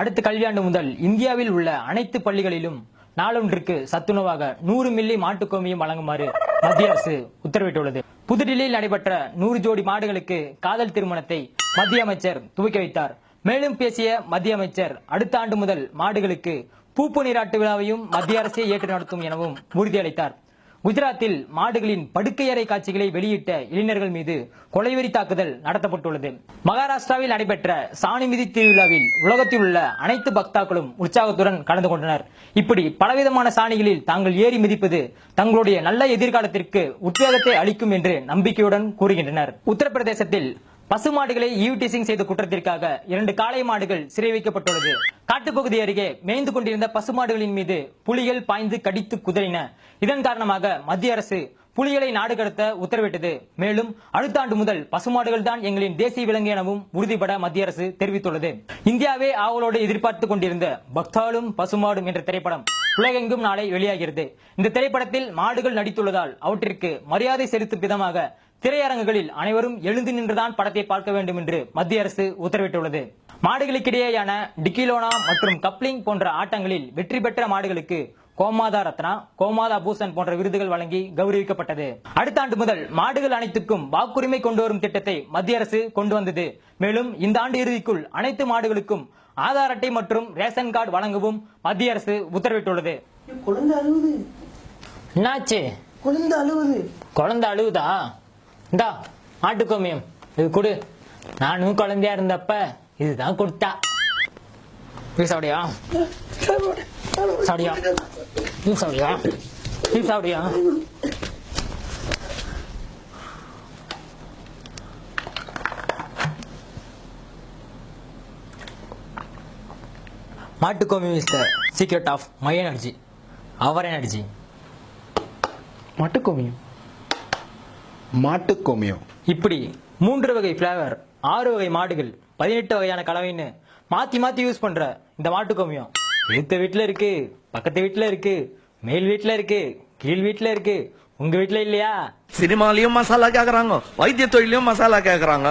அடுத்த கல்வியாண்டு முதல் இந்தியாவில் உள்ள அனைத்து பள்ளிகளிலும் நாளொன்றுக்கு சத்துணவாக நூறு மில்லி மாட்டுக்கோமியும் வழங்குமாறு மத்திய அரசு உத்தரவிட்டுள்ளது. புதுடில்லியில் நடைபெற்ற நூறு ஜோடி மாடுகளுக்கு காதல் திருமணத்தை மத்திய அமைச்சர் துவக்கி வைத்தார். மேலும் பேசிய மத்திய அமைச்சர் அடுத்த ஆண்டு முதல் மாடுகளுக்கு பூப்பு நீராட்டு விழாவையும் மத்திய அரசே ஏற்று நடத்தும் எனவும் உறுதியளித்தார். குஜராத்தில் மாடுகளின் படுக்கையறை காட்சிகளை வெளியிட்ட இளைஞர்கள் மீது கொலைவெறி தாக்குதல் நடத்தப்பட்டுள்ளது. மகாராஷ்டிராவில் நடைபெற்ற சாணி மிதி திருவிழாவில் உலகத்தில் உள்ள அனைத்து பக்தாக்களும் உற்சாகத்துடன் கலந்து கொண்டனர். இப்படி பலவிதமான சாணிகளில் தாங்கள் ஏறி மிதிப்பது தங்களுடைய நல்ல எதிர்காலத்திற்கு உத்வேகத்தை அளிக்கும் என்று நம்பிக்கையுடன் கூறுகின்றனர். உத்தரப்பிரதேசத்தில் பசுமாடுகளை ஈவ்டீசிங் செய்த குற்றத்திற்காக இரண்டு காளை மாடுகள் சிறை வைக்கப்பட்டுள்ளது. காட்டுப்பகுதி அருகே மேய்ந்து கொண்டிருந்த பசுமாடுகளின் மீது புலிகள் பாய்ந்து கடித்து குதறின. இதன் காரணமாக மத்திய அரசு புலிகளை நாடு கடத்த உத்தரவிட்டது. மேலும் அடுத்த ஆண்டு முதல் பசுமாடுகள் தான் எங்களின் தேசிய விலங்கு எனவும் உறுதிபட மத்திய அரசு தெரிவித்துள்ளது. இந்தியாவே ஆவலோடு எதிர்பார்த்துக் கொண்டிருந்த பக்தாலும் பசுமாடும் என்ற திரைப்படம் உலகெங்கும் நாளை வெளியாகிறது. இந்த திரைப்படத்தில் மாடுகள் நடித்துள்ளதால் அவற்றிற்கு மரியாதை செலுத்தும் விதமாக திரையரங்குகளில் அனைவரும் எழுந்து நின்றுதான் படத்தை பார்க்க வேண்டும் என்று மத்திய அரசு உத்தரவிட்டுள்ளது. மாடுகளுக்கிடையேயான டிகிலோனா மற்றும் கப்ளிங் போன்ற ஆட்டங்களில் வெற்றி பெற்ற மாடுகளுக்கு கோமாதா ரத்னா கோமாதா பூசன் போன்ற விருதுகள் வழங்கி கௌரவிக்கப்பட்டது. அடுத்த ஆண்டு முதல் மாடுகள் அனைத்துக்கும் வாக்குரிமை கொண்டு வரும் திட்டத்தை மத்திய அரசு கொண்டு வந்தது. மேலும் இந்த ஆண்டு இறுதிக்குள் அனைத்து மாடுகளுக்கும் ஆதார் அட்டை மற்றும் ரேஷன் கார்டு வழங்கவும் மத்திய அரசு உத்தரவிட்டுள்ளது. குழந்தை அழுவுது. என்னாச்சு? குழந்தை அழுவுது. குழந்தை அழுவுதா? இந்தா ஆட்டுக்கோமியம். இது கொடு. நானும் குழந்தையா இருந்தப்ப இதுதான் கொடுத்தா. சாப்பிடியா? சாப்பிடியா? நீ சாப்பிடியா? நீ சாப்பிடியா? மாட்டுக்கோமியம் is the secret of my energy our energy மட்டுக்கோமியம்? மாட்டுக்கோமியம் இப்படி மூன்று வகை ஃபிளேவர் ஆறு வகை மாடுகள் பதினெட்டு வகையான கலவைன்னு மாத்தி மாத்தி யூஸ் பண்ற இந்த மாட்டு கோமியம். எடுத்த வீட்டுல இருக்கு பக்கத்து வீட்டுல இருக்கு மேல் வீட்டுல இருக்கு கீழ் வீட்டுல இருக்கு. உங்க வீட்டுல இல்லையா? சினிமாலயும் மசாலா கேக்குறாங்க வைத்திய தொழிலையும் மசாலா கேக்குறாங்க.